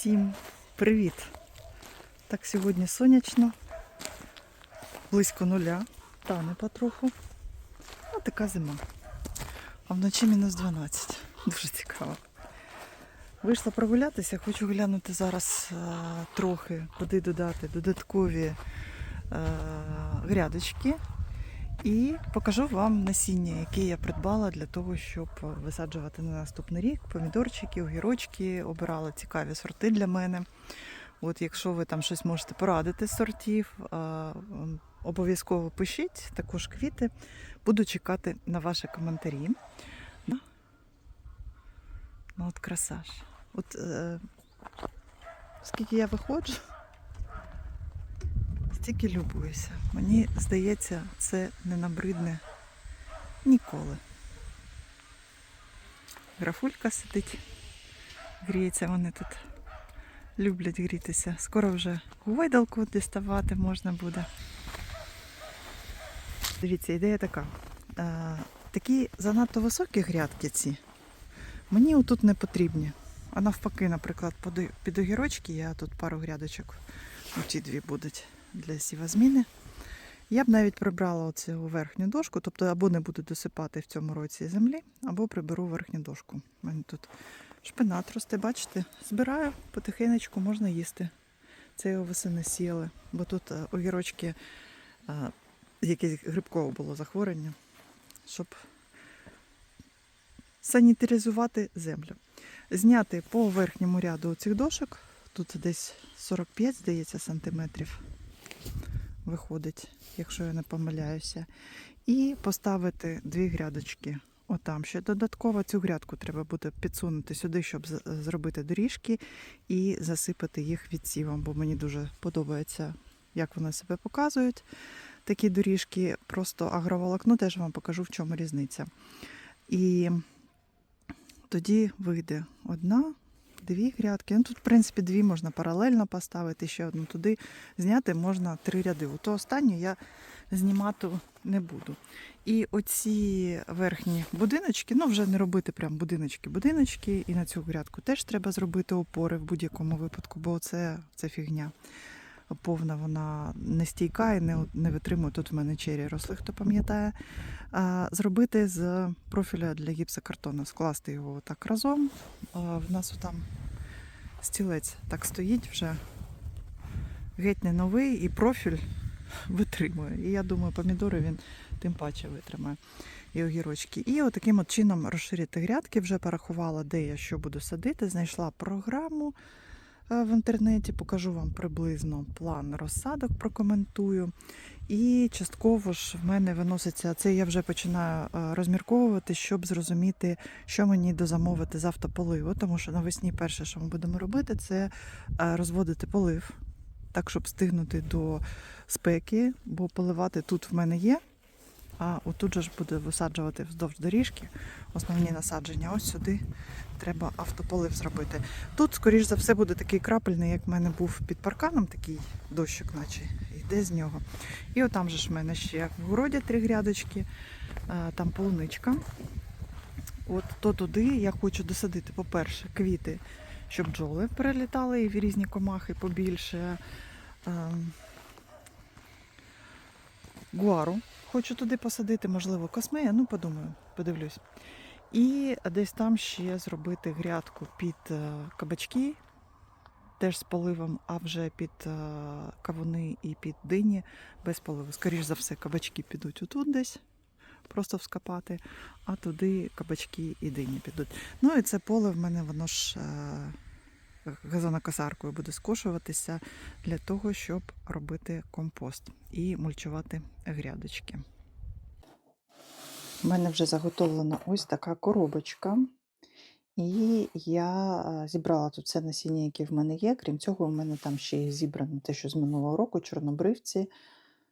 Всім привіт! Так, сьогодні сонячно, близько нуля, тане потроху. А така зима. А вночі мінус 12. Дуже цікаво. Вийшла прогулятися, хочу глянути зараз е, трохи, куди додати додаткові е, грядочки. І покажу вам насіння, яке я придбала для того, щоб висаджувати на наступний рік помідорчики, огірочки, обирала цікаві сорти для мене. От якщо ви там щось можете порадити з сортів, обов'язково пишіть, також квіти. Буду чекати на ваші коментарі. Ну, от краса ж. От е, скільки я виходжу, стільки любуюся. Мені здається, це не набридне ніколи. Графулька сидить, гріється, вони тут люблять грітися. Скоро вже гойдалку діставати можна буде. Дивіться, ідея така. Е, такі занадто високі грядки ці мені отут не потрібні. А навпаки, наприклад, під- огірочки я тут пару грядочок, ну, ті дві будуть для сівозміни. Я б навіть прибрала оцю верхню дошку, тобто або не буду досипати в цьому році землі, або приберу верхню дошку. У мене тут шпинат росте, бачите, збираю потихенечку, можна їсти. Це його восени сіяли, бо тут е, огірочки, е, якесь грибкове було захворювання, щоб санітаризувати землю. Зняти по верхньому ряду цих дошок, тут десь 45, здається, сантиметрів виходить, якщо я не помиляюся. І поставити дві грядочки. Отам ще додатково цю грядку треба буде підсунути сюди, щоб зробити доріжки і засипати їх відсівом, бо мені дуже подобається, як вони себе показують. Такі доріжки, просто агроволокно, теж вам покажу, в чому різниця. І тоді вийде одна, дві грядки. Ну, тут, в принципі, дві можна паралельно поставити, ще одну туди. Зняти можна три ряди. То останню я знімати не буду. І оці верхні будиночки, ну вже не робити прям будиночки-будиночки. І на цю грядку теж треба зробити опори в будь-якому випадку, бо це, це фігня. Повна вона не стійка і не, не витримує. Тут в мене чері росли, хто пам'ятає. Зробити з профіля для гіпсокартону, скласти його так разом. В нас там стілець так стоїть вже геть не новий, і профіль витримує. І я думаю, помідори він тим паче витримає. І огірочки. І отаким от чином розширити грядки. Вже порахувала, де я що буду садити. Знайшла програму в інтернеті, покажу вам приблизно план розсадок, прокоментую. І частково ж в мене виноситься це. Я вже починаю е, розмірковувати, щоб зрозуміти, що мені дозамовити з автополиву. Тому що навесні перше, що ми будемо робити, це е, розводити полив, так щоб стигнути до спеки, бо поливати тут в мене є. А отут же ж буде висаджувати вздовж доріжки основні насадження. Ось сюди треба автополив зробити. Тут, скоріш за все, буде такий крапельний, як в мене був під парканом, такий дощик, наче йде з нього. І отам же ж в мене ще в городі три грядочки, е, там полуничка. От то туди я хочу досадити, по-перше, квіти, щоб бджоли перелітали і в різні комахи побільше. Ем, Гуару хочу туди посадити, можливо, космея, ну подумаю, подивлюсь. І десь там ще зробити грядку під е, кабачки, теж з поливом, а вже під е, кавуни і під дині без поливу. Скоріше за все, кабачки підуть отут десь, просто вскопати, а туди кабачки і дині підуть. Ну і це поле в мене, воно ж е, газонокосаркою буде скошуватися для того, щоб робити компост і мульчувати грядочки. У мене вже заготовлена ось така коробочка. І я е, зібрала тут все насіння, яке в мене є. Крім цього, у мене там ще є зібрано те, що з минулого року, чорнобривці,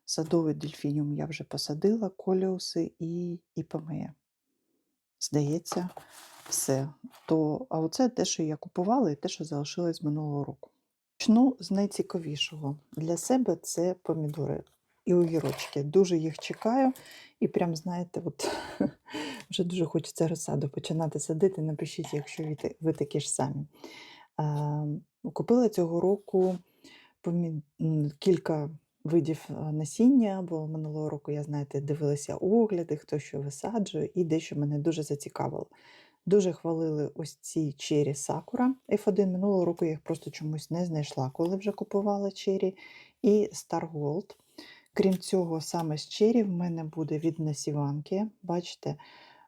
садовий дельфініум я вже посадила, коліуси і іпомея. Здається, все. То, а оце те, що я купувала, і те, що залишилось минулого року. Почну з найцікавішого. Для себе це помідори і огірочки. Дуже їх чекаю. І прям, знаєте, от вже дуже хочеться розсаду починати садити. Напишіть, якщо ви ви такі ж самі. Купила цього року помі- кілька видів насіння, бо минулого року, я знаєте, дивилася огляди, хто що висаджує, і дещо мене дуже зацікавило. Дуже хвалили ось ці чері Сакура F1. Минулого року я їх просто чомусь не знайшла, коли вже купувала чері. І Star Gold. Крім цього, саме з чері в мене буде від насіванки. Бачите,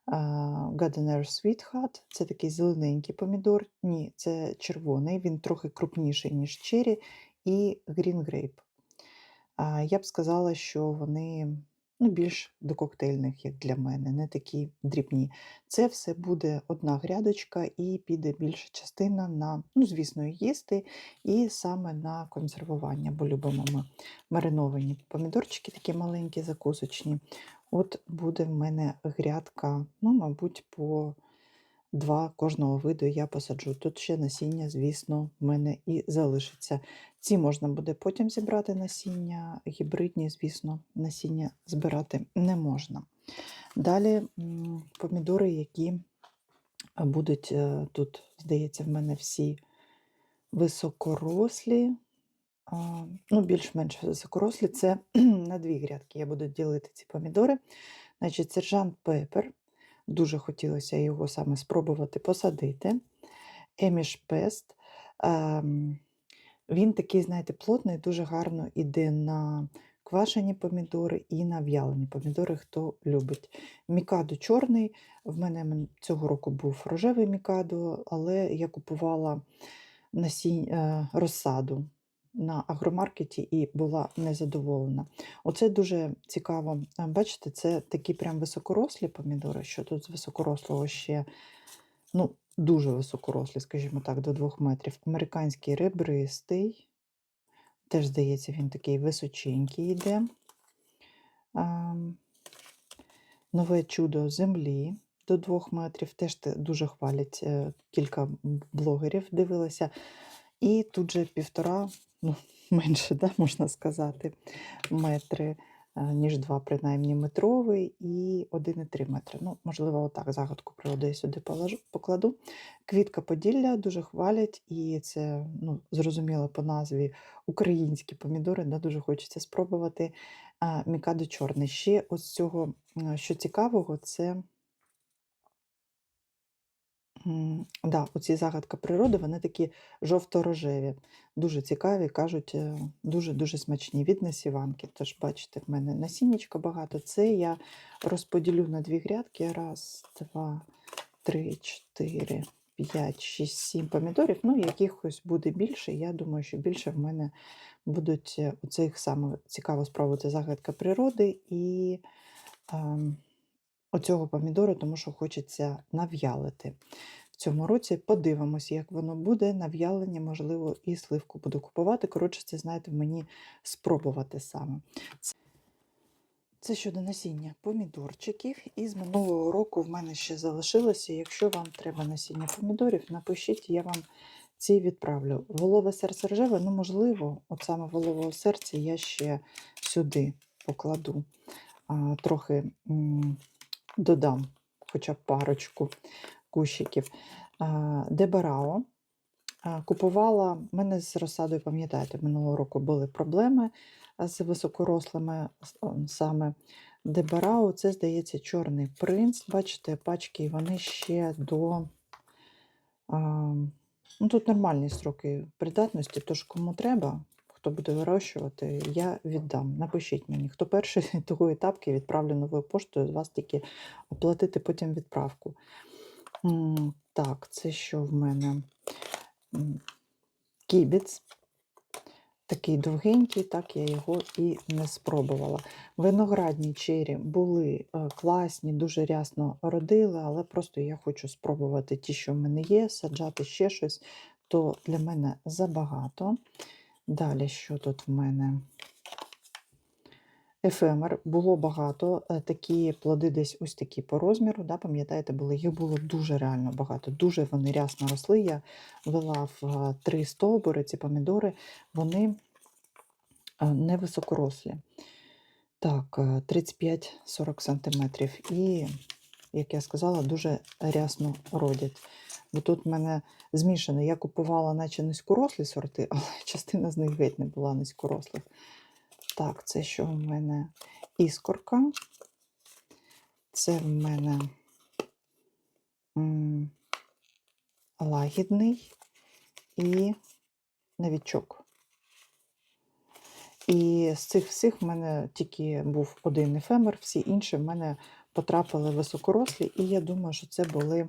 Gardener Sweetheart. Це такий зелененький помідор. Ні, це червоний, він трохи крупніший, ніж чері, і Green Grape. Я б сказала, що вони ну, більш до коктейльних, як для мене, не такі дрібні. Це все буде одна грядочка і піде більша частина на, ну, звісно, їсти, і саме на консервування, бо любимо ми мариновані помідорчики, такі маленькі, закусочні. От буде в мене грядка, ну, мабуть, по два кожного виду я посаджу. Тут ще насіння, звісно, в мене і залишиться. Ці можна буде потім зібрати насіння, гібридні, звісно, насіння збирати не можна. Далі помідори, які будуть е, тут, здається, в мене всі високорослі. Ну, більш-менш високорослі, це на дві грядки. Я буду ділити ці помідори. Значить, сержант Пепер. Дуже хотілося його саме спробувати посадити. Еміш Пест. Ем, Він такий, знаєте, плотний, дуже гарно іде на квашені помідори і на в'ялені помідори, хто любить. Мікадо чорний. В мене цього року був рожевий мікадо, але я купувала насінь, е, розсаду на агромаркеті і була незадоволена. Оце дуже цікаво. Е, Бачите, це такі прям високорослі помідори, що тут з високорослого ще ну, дуже високорослі, скажімо так, до 2 метрів. Американський ребристий. Теж, здається, він такий височенький йде. Ам, Нове чудо землі до 2 метрів. Теж дуже хвалять е, кілька блогерів, дивилася. І тут же півтора, ну, менше, да, можна сказати, метри, е, ніж два, принаймні, метровий і 1,3 метри. Ну, можливо, отак загадку природи я сюди покладу. Квітка Поділля дуже хвалять, і це ну, зрозуміло по назві українські помідори, да, дуже хочеться спробувати. А, Мікадо чорний. Ще ось цього, що цікавого, це. Да, оці загадка природи, вони такі жовто-рожеві, дуже цікаві, кажуть, дуже-дуже смачні від насіванки. Тож, бачите, в мене насіннячка багато. Це я розподілю на дві грядки. Раз, два, три, чотири, п'ять, шість, сім помідорів. Ну, якихось буде більше. Я думаю, що більше в мене будуть е, оцих саме цікаво спробувати загадка природи і ем, оцього помідору, тому що хочеться нав'ялити. В цьому році подивимося, як воно буде. Нав'ялення, можливо, і сливку буду купувати. Коротше, це, знаєте, мені спробувати саме. Це- щодо насіння помідорчиків. І з минулого року в мене ще залишилося. Якщо вам треба насіння помідорів, напишіть, я вам ці відправлю. Волове серце рожеве, ну, можливо, от саме волового серця я ще сюди покладу. А, трохи м, додам хоча б парочку кущиків. Дебарао. Купувала, в мене з розсадою, пам'ятаєте, минулого року були проблеми з високорослими саме Дебарао. Це, здається, чорний принц. Бачите, пачки, вони ще до. Ну, тут нормальні строки придатності, тож кому треба, хто буде вирощувати, я віддам. Напишіть мені, хто перший того етапки відправлю новою поштою, з вас тільки оплатити потім відправку. Так, це що в мене? М, Кібіц. Такий довгенький, так я його і не спробувала. Виноградні чері були е, класні, дуже рясно родили, але просто я хочу спробувати ті, що в мене є, саджати ще щось, то для мене забагато. Далі, що тут в мене? Ефемер було багато. е, Такі плоди десь ось такі по розміру. Да, пам'ятаєте, були, їх було дуже реально багато. Дуже вони рясно росли. Я вела в е, три стовбури ці помідори, вони е, невисокорослі. Так, е, 35-40 см. І, як я сказала, дуже рясно родять. Бо тут в мене змішане. Я купувала наче низькорослі сорти, але частина з них геть не була низькорослих. Так, це що в мене іскорка. Це в мене лагідний і новічок. І з цих всіх в мене тільки був один ефемер, всі інші в мене потрапили високорослі, і я думаю, що це були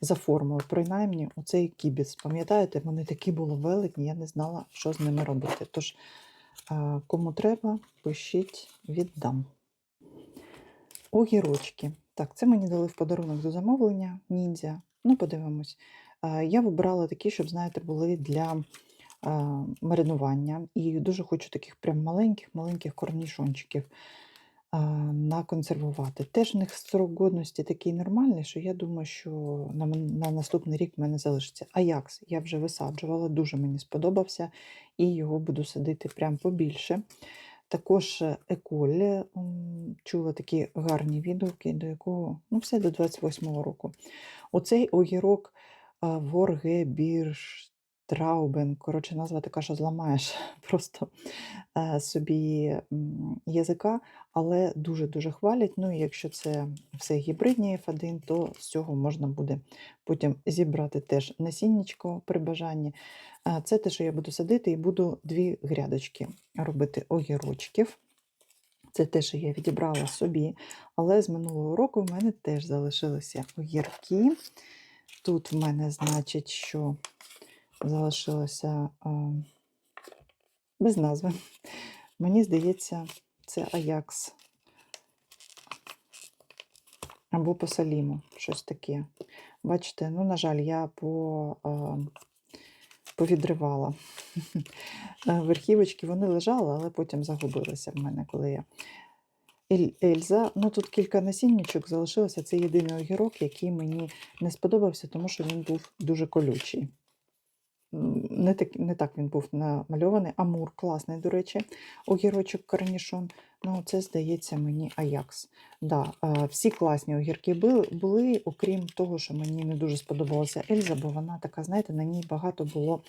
за формою. Принаймні, оцей кібіц. Пам'ятаєте, вони такі були великі, я не знала, що з ними робити. Тож, е, кому треба, пишіть, віддам. Огірочки. Так, це мені дали в подарунок до замовлення ніндзя. Ну, подивимось. Е, Я вибрала такі, щоб, знаєте, були для е, маринування. І дуже хочу таких прям маленьких-маленьких корнішончиків наконсервувати. Теж в них срок годності такий нормальний, що я думаю, що на, на наступний рік в мене залишиться. Аякс я вже висаджувала, дуже мені сподобався, і його буду садити прям побільше. Також е, еколь, чула такі гарні відгуки, до якого ну, все до 28-го року. Оцей огірок а, Воргебірштраубен, коротше, назва така, що зламаєш просто е, собі язика, але дуже-дуже хвалять. Ну і якщо це все гібридні F1, то з цього можна буде потім зібрати теж насіннячко при бажанні. Е, Це те, що я буду садити, і буду дві грядочки робити огірочків. Це те, що я відібрала собі, але з минулого року в мене теж залишилися огірки. Тут в мене, значить, що залишилося без назви. Мені здається, це Аякс. Або по Саліму, щось таке. Бачите, ну, на жаль, я по, повідривала. Е, Верхівочки вони лежали, але потім загубилися в мене, коли я. Ельза, ну тут кілька насіннячок залишилося. Це єдиний огірок, який мені не сподобався, тому що він був дуже колючий. Не так, не так він був намальований. Амур, класний, до речі, огірочок корнішон. Ну, це, здається, мені Аякс. Да, е, всі класні огірки були, були, окрім того, що мені не дуже сподобалася Ельза, бо вона така, знаєте, на ній багато було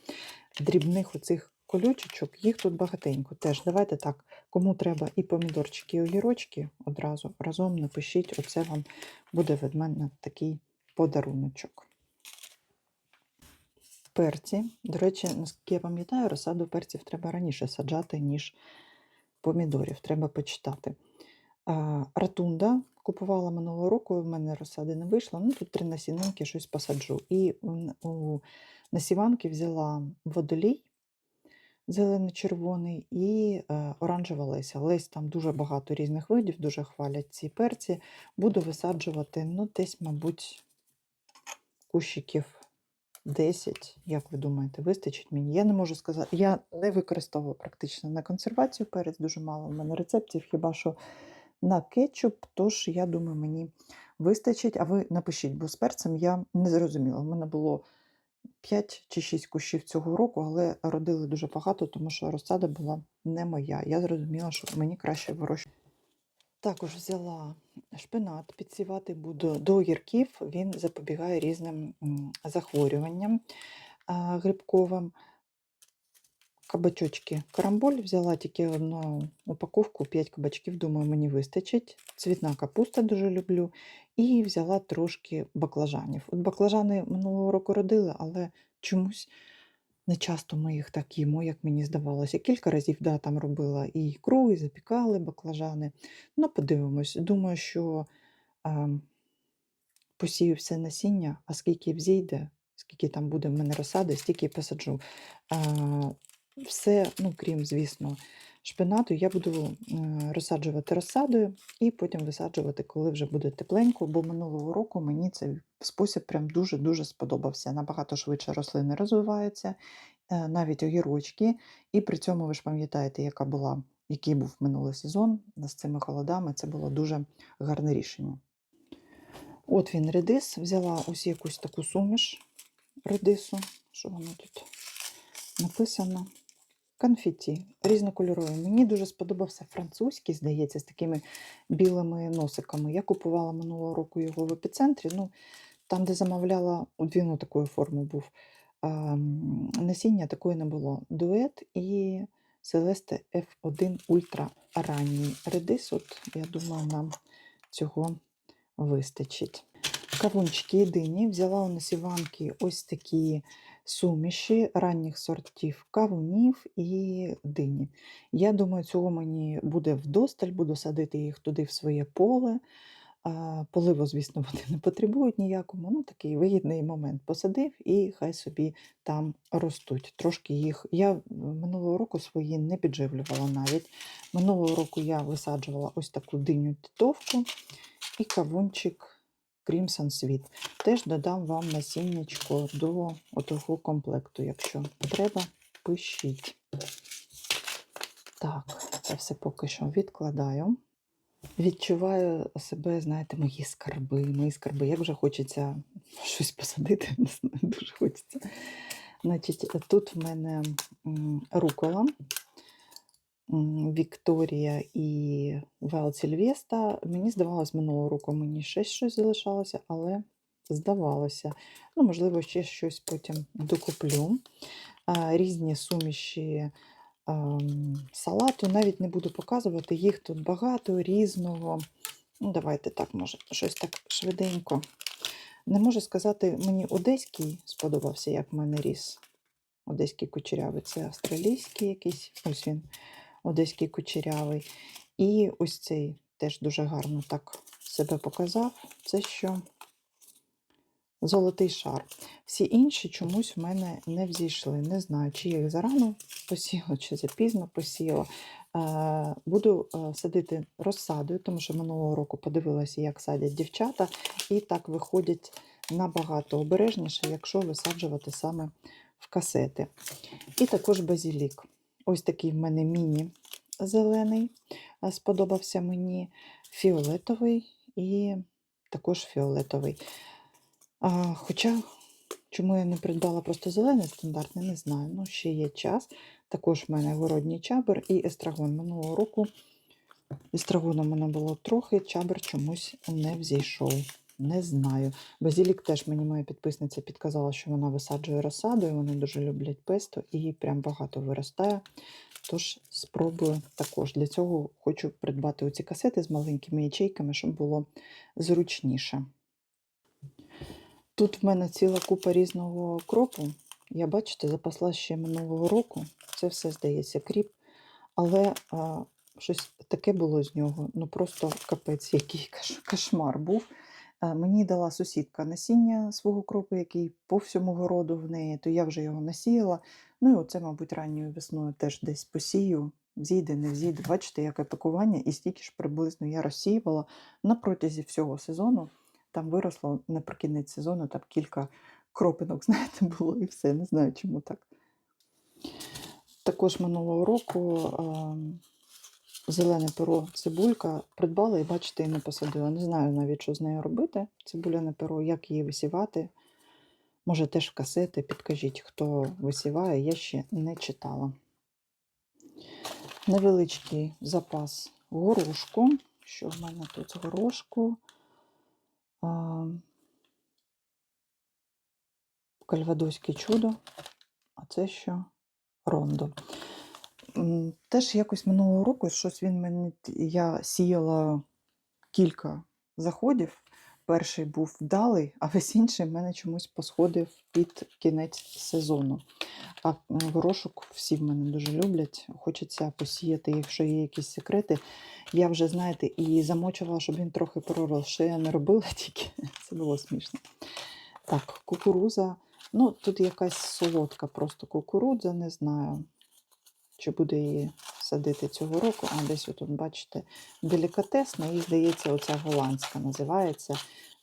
дрібних оцих колючечок, їх тут багатенько. Теж давайте так, кому треба і помідорчики, і огірочки одразу разом напишіть, оце вам буде від мене такий подаруночок. Перці. До речі, наскільки я пам'ятаю, розсаду перців треба раніше саджати, ніж помідорів. Треба почитати. Ратунда купувала минулого року, в мене розсади не вийшло. Ну, тут три насінинки щось посаджу. І у насіванки взяла водолій зелено-червоний і е, оранжева леся. Лесь там дуже багато різних видів, дуже хвалять ці перці. Буду висаджувати, ну, десь, мабуть, кущиків 10, як ви думаєте, вистачить мені? Я не можу сказати. Я не використовую практично на консервацію перець, дуже мало в мене рецептів, хіба що на кетчуп, тож я думаю, мені вистачить. А ви напишіть, бо з перцем я не зрозуміла. У мене було 5 чи 6 кущів цього року, але родили дуже багато, тому що розсада була не моя. Я зрозуміла, що мені краще вирощувати. Також взяла шпинат, підсівати буду до огірків. Він запобігає різним захворюванням грибковим. Кабачочки карамболь взяла тільки одну упаковку, 5 кабачків, думаю, мені вистачить. Цвітна капуста дуже люблю. І взяла трошки баклажанів. От баклажани минулого року родили, але чомусь не часто ми їх так їмо, як мені здавалося. Кілька разів да, там робила і ікру, і запікали баклажани. Ну, подивимось. Думаю, що а, посію все насіння, а скільки взійде, скільки там буде в мене розсади, стільки посаджу. А, все, ну, крім, звісно, шпинату, я буду е, розсаджувати розсадою і потім висаджувати, коли вже буде тепленько, бо минулого року мені цей спосіб прям дуже-дуже сподобався. Набагато швидше рослини розвиваються, е, навіть огірочки. І при цьому ви ж пам'ятаєте, яка була, який був минулий сезон з цими холодами. Це було дуже гарне рішення. От він редис, взяла ось якусь таку суміш редису. Що воно тут написано? Конфетті різнокольорові. Мені дуже сподобався французький, здається, з такими білими носиками. Я купувала минулого року його в епіцентрі. Ну, там, де замовляла, він такої форми був. Насіння такої не було. Дует і Селесте F1 Ультра ранній редис. От, я думаю, нам цього вистачить. Кавунчики єдині. Взяла у насіванки ось такі суміші ранніх сортів кавунів і дині. Я думаю, цього мені буде вдосталь, буду садити їх туди в своє поле. Поливу, звісно, вони не потребують ніякому. Ну, такий вигідний момент. Посадив і хай собі там ростуть. Трошки їх. Я минулого року свої не підживлювала навіть. Минулого року я висаджувала ось таку диню титовку і кавунчик Crimson Sweet. Теж додам вам насіннячко до отого комплекту, якщо треба, пишіть. Так, це все поки що відкладаю. Відчуваю себе, знаєте, мої скарби, мої скарби. Як вже хочеться щось посадити, дуже хочеться. Значить, тут в мене рукола, Вікторія і Вел Сільвеста. Мені здавалось, минулого року мені ще щось залишалося, але здавалося. Ну, можливо, ще щось потім докуплю. Різні суміші салату. Навіть не буду показувати, їх тут багато різного. Ну, давайте так, може, щось так швиденько. Не можу сказати, мені одеський сподобався, як в мене ріс. Одеський кучерявий. Це австралійський якийсь, ось він, одеський кучерявий. І ось цей теж дуже гарно так себе показав. Це що золотий шар. Всі інші чомусь в мене не взійшли. Не знаю, чи їх зарано посіяла, чи запізно посіяла. Е, Буду е, садити розсадою, тому що минулого року подивилася, як садять дівчата, і так виходять набагато обережніше, якщо висаджувати саме в касети. І також базілік. Ось такий в мене міні-зелений, сподобався мені фіолетовий і також фіолетовий. А, хоча, чому я не придбала просто зелений стандартний, не знаю. Ну, ще є час. Також в мене городній чабер і естрагон. Минулого року естрагону в мене було трохи, чабер чомусь не взійшов. Не знаю. Базілік теж мені моя підписниця підказала, що вона висаджує розсадою. Вони дуже люблять песто і прям багато виростає. Тож спробую також. Для цього хочу придбати оці касети з маленькими ячейками, щоб було зручніше. Тут в мене ціла купа різного кропу. Я, бачите, запасла ще минулого року. Це все здається кріп. Але а, щось таке було з нього. Ну просто капець, який кошмар був. А, мені дала сусідка насіння свого кропу, який по всьому городу в неї, то я вже його насіяла. Ну і оце, мабуть, ранньою весною теж десь посію. Зійде, не взійде. Бачите, яке пакування, і стільки ж приблизно я розсіювала на протязі всього сезону там виросло наприкінець сезону там кілька кропинок, знаєте, було і все. Не знаю, чому так. Також минулого року ем, зелене перо цибулька придбала і, бачите, і не посадила. Не знаю навіть, що з нею робити. Цибуляне перо, як її висівати. Може, теж в касети, підкажіть, хто висіває, я ще не читала. Невеличкий запас горошку. Що в мене тут з горошку? Кальвадоське чудо, а це що? Рондо. Теж якось минулого року щось він мені. Я сіяла кілька заходів. Перший був вдалий, а весь інший в мене чомусь посходив під кінець сезону. А горошок всі в мене дуже люблять. Хочеться посіяти, якщо є якісь секрети. Я вже, знаєте, і замочувала, щоб він трохи пророс. Що я не робила тільки. Це було смішно. Так, кукуруза. Ну, тут якась солодка просто кукурудза, не знаю, чи буде її садити цього року. А десь отут, бачите, делікатесна, і, здається, оця голландська називається.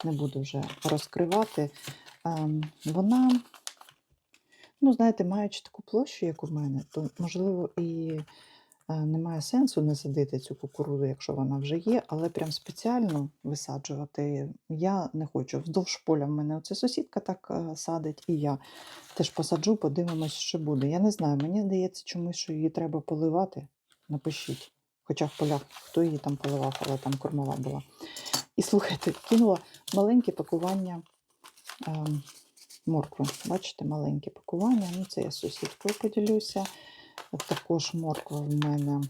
Не буду вже розкривати. Ем, Вона, ну, знаєте, маючи таку площу, як у мене, то, можливо, і немає сенсу не садити цю кукурудзу, якщо вона вже є, але прям спеціально висаджувати я не хочу. Вздовж поля в мене оце сусідка так е, садить, і я теж посаджу, подивимось, що буде. Я не знаю, мені здається, чомусь, що її треба поливати. Напишіть. Хоча в полях хто її там поливав, але там кормова була. І слухайте, кинула маленьке пакування е, моркви. Бачите, маленьке пакування. Ну, це я з сусідкою поділюся. От також морква в мене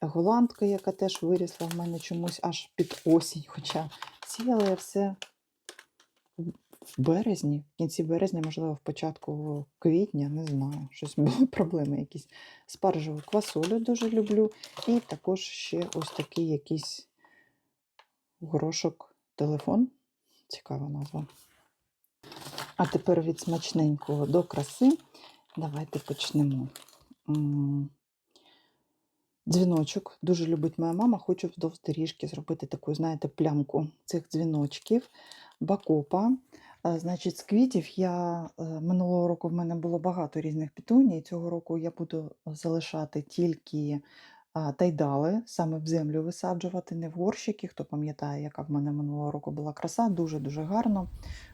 голландка, яка теж вирісла в мене чомусь аж під осінь. Хоча сіяла я все в березні, в кінці березня, можливо, в початку квітня, не знаю, щось були проблеми якісь. Спаржеву квасолю дуже люблю. І також ще ось такий якийсь горошок телефон. Цікава назва. А тепер від смачненького до краси. Давайте почнемо. Дзвіночок дуже любить моя мама. Хочу вздовж доріжки зробити таку, знаєте, плямку цих дзвіночків. Бакопа. Е, Значить, з квітів я е, минулого року в мене було багато різних пітуній. Цього року я буду залишати тільки тайдали, саме в землю висаджувати, не в горщики. Хто пам'ятає, яка в мене минулого року була краса, дуже-дуже гарно.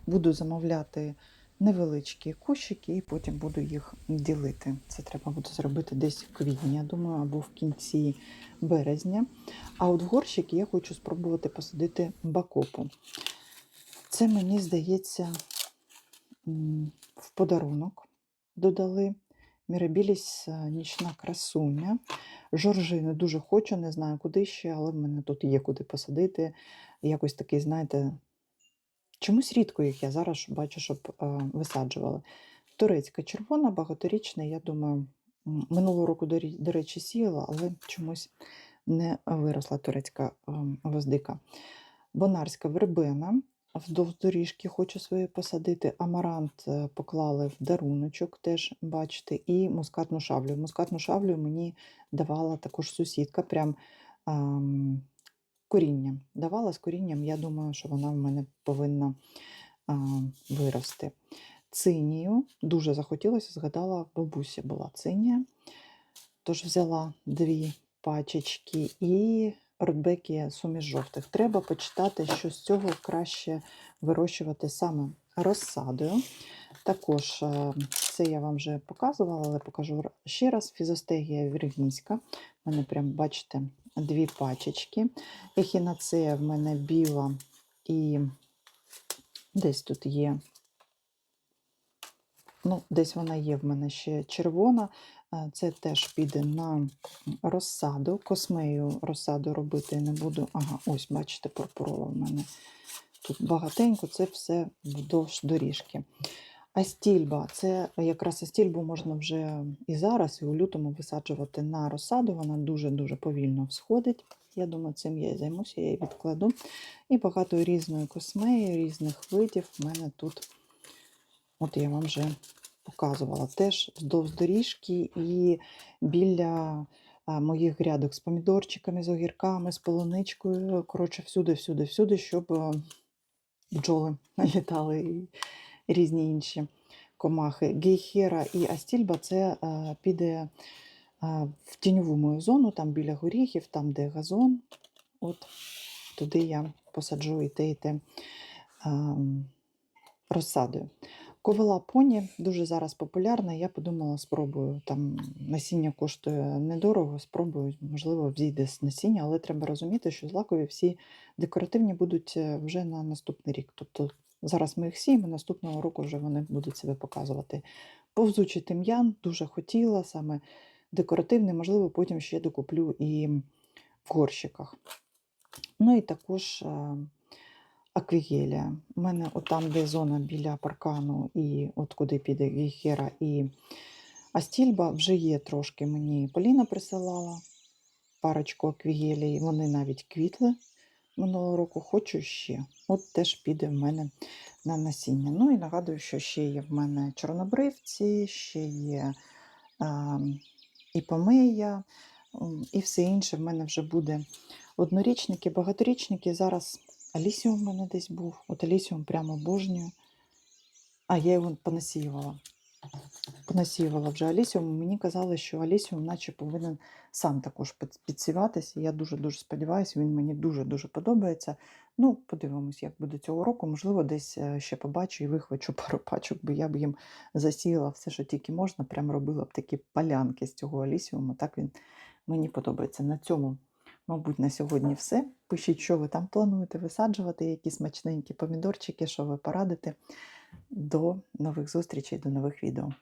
Буду замовляти невеличкі кущики і потім буду їх ділити. Це треба буде зробити десь в квітні, я думаю, або в кінці березня. А от в горщики я хочу спробувати посадити бакопу. Це мені здається в подарунок додали. Мірабіліс е, нічна красуня. Жоржини дуже хочу, не знаю куди ще, але в мене тут є куди посадити. Якось такий, знаєте, чомусь рідко їх я зараз бачу, щоб е, висаджували. Турецька червона, багаторічна, я думаю, минулого року, до, речі, сіяла, але чомусь не виросла турецька е, гвоздика. Бонарська вербена. Вздовж доріжки хочу свої посадити. Амарант е, поклали в даруночок, теж бачите, і мускатну шавлю. Мускатну шавлю мені давала також сусідка, прям ам, коріння. Давала з корінням, я думаю, що вона в мене повинна а, вирости. Цинію дуже захотілося, згадала, в бабусі була цинія. Тож взяла дві пачечки і рудбеки суміш жовтих. Треба почитати, що з цього краще вирощувати саме розсадою. Також е, це я вам вже показувала, але покажу ще раз. Фізостегія віргінська. У мене прям, бачите, дві пачечки. Ехінацея в мене біла і десь тут є. Ну, десь вона є в мене ще червона. Е, Це теж піде на розсаду. Космею розсаду робити не буду. Ага, ось, бачите, пурпурова в мене. Тут багатенько, це все вдовж доріжки. Астільба це якраз астільбу можна вже і зараз, і у лютому висаджувати на розсаду. Вона дуже-дуже повільно всходить. Я думаю, цим я і займуся, я її відкладу. І багато різної космеї, різних видів. в мене тут, от я вам вже показувала, теж вздовж доріжки і біля моїх грядок з помідорчиками, з огірками, з полуничкою. Коротше, всюди, всюди, всюди, щоб бджоли літали і різні інші комахи. Гейхера і астільба це е, піде е, в тіньову мою зону, там біля горіхів, там, де газон. От туди я посаджу і те, і те ем, розсадою. Ковила поні дуже зараз популярна. Я подумала, спробую. Там насіння коштує недорого, спробую, можливо, взійде з насіння, але треба розуміти, що злакові всі декоративні будуть е, вже на наступний рік. Тобто зараз ми їх сіємо, наступного року вже вони будуть себе показувати. Повзучий тим'ян дуже хотіла, саме декоративний, можливо, потім ще докуплю і в горщиках. Ну і також е, аквігелія. У мене отам, де зона біля паркану, і от куди піде гіхера і астільба, вже є трошки мені Поліна присилала парочку аквігелій. Вони навіть квітли минулого року. Хочу ще. От теж піде в мене на насіння. Ну і нагадую, що ще є в мене чорнобривці, ще є а, і помия, м, і все інше в мене вже буде однорічники, багаторічники. Зараз Алісіум в мене десь був. От Алісіум прямо обожнюю. А, я його понасіювала. Понасіювала вже Алісіум. Мені казали, що Алісіум наче повинен сам також підсіватися. Я дуже-дуже сподіваюся, він мені дуже-дуже подобається. Ну, подивимось, як буде цього року. Можливо, десь е, ще побачу і вихвачу пару пачок, бо я б їм засіяла все, що тільки можна. Прям робила б такі полянки з цього Алісіуму. Так він мені подобається. На цьому Мабуть, на сьогодні все. Пишіть, що ви там плануєте висаджувати, які смачненькі помідорчики, що ви порадите. До нових зустрічей, до нових відео.